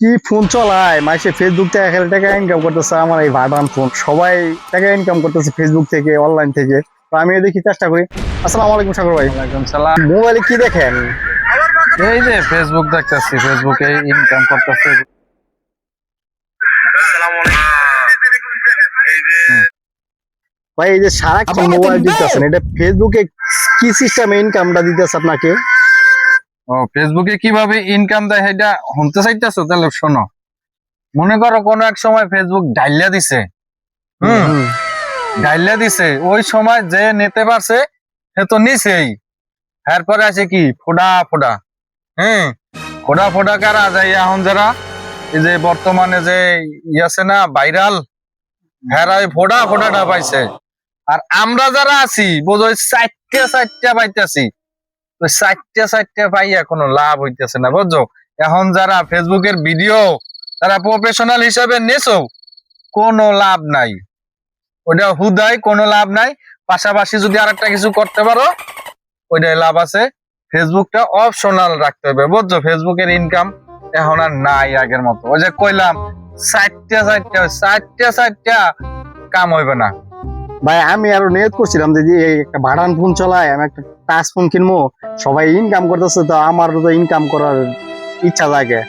কি ফোন চলায়? মাসে ফেসবুক থেকে খেলে টাকা ইনকাম করতেছে আমার এই ভাডান ফোন সবাই টাকা ইনকাম করতেছে ফেসবুক থেকে অনলাইন থেকে। তো আমিও দেখি চেষ্টা করি। আসসালামু আলাইকুম সাগর ভাই। ওয়ালাইকুম সালাম। মোবাইলে কি দেখেন? এই যে ফেসবুক দেখতেছি ফেসবুকে ইনকাম করতেছে। ভাই এই যে সারাক্ষণ মোবাইল দিতেছেন এটা ফেসবুকে কি সিস্টেমে ইনকামটা দিতেছে আপনাকে? ও ফেসবুকে কীভাবে ইনকাম দেয় সেটা শুনতে চাইতেছো? তাহলে শোনো। মনে করো কোনো এক সময় ফেসবুক ডাইলিয়া দিছে। হুম। ডাইলিয়া দিছে। ওই সময় যে নিতে পারছে সে তো নিছেই। এরপরে আছে কি? ফোডা ফোডা। হ্যাঁ ফোডা ফোডা কারা? যায় এখন যারা এই যে বর্তমানে যে ই আছে না ভাইরাল হ্যাঁ ওই ফোডা ফোডাটা পাইছে। আর আমরা যারা আছি বোঝো চারটে চারটে পাইতেছি। ওই চারটে পাইয়া কোনো লাভ হইতেছে না, বুঝছ? এখন যারা ফেসবুকের ভিডিও তারা প্রফেশনাল হিসাবে নেছো, কোনো লাভ নাই। ওইটা হুদাই, কোনো লাভ নাই। পাশাপাশি যদি আরেকটা কিছু করতে পারো, ওইটাই লাভ আছে। ফেসবুকটা অপশনাল রাখতে হবে, বুঝছ? ফেসবুকের ইনকাম এখন আর নাই আগের মতো। ওই যে কইলাম, চারটে চারটে চারটে চারটা কাম হইবে না। ভাই, আমি আরও নিয়ত করছিলাম যে একটা ভাড়ান ফোন চলায়, আমি একটা টাচ ফোন কিনবো, সবাই ইনকাম করতেছে, তো আমারও তো ইনকাম করার ইচ্ছা জাগে।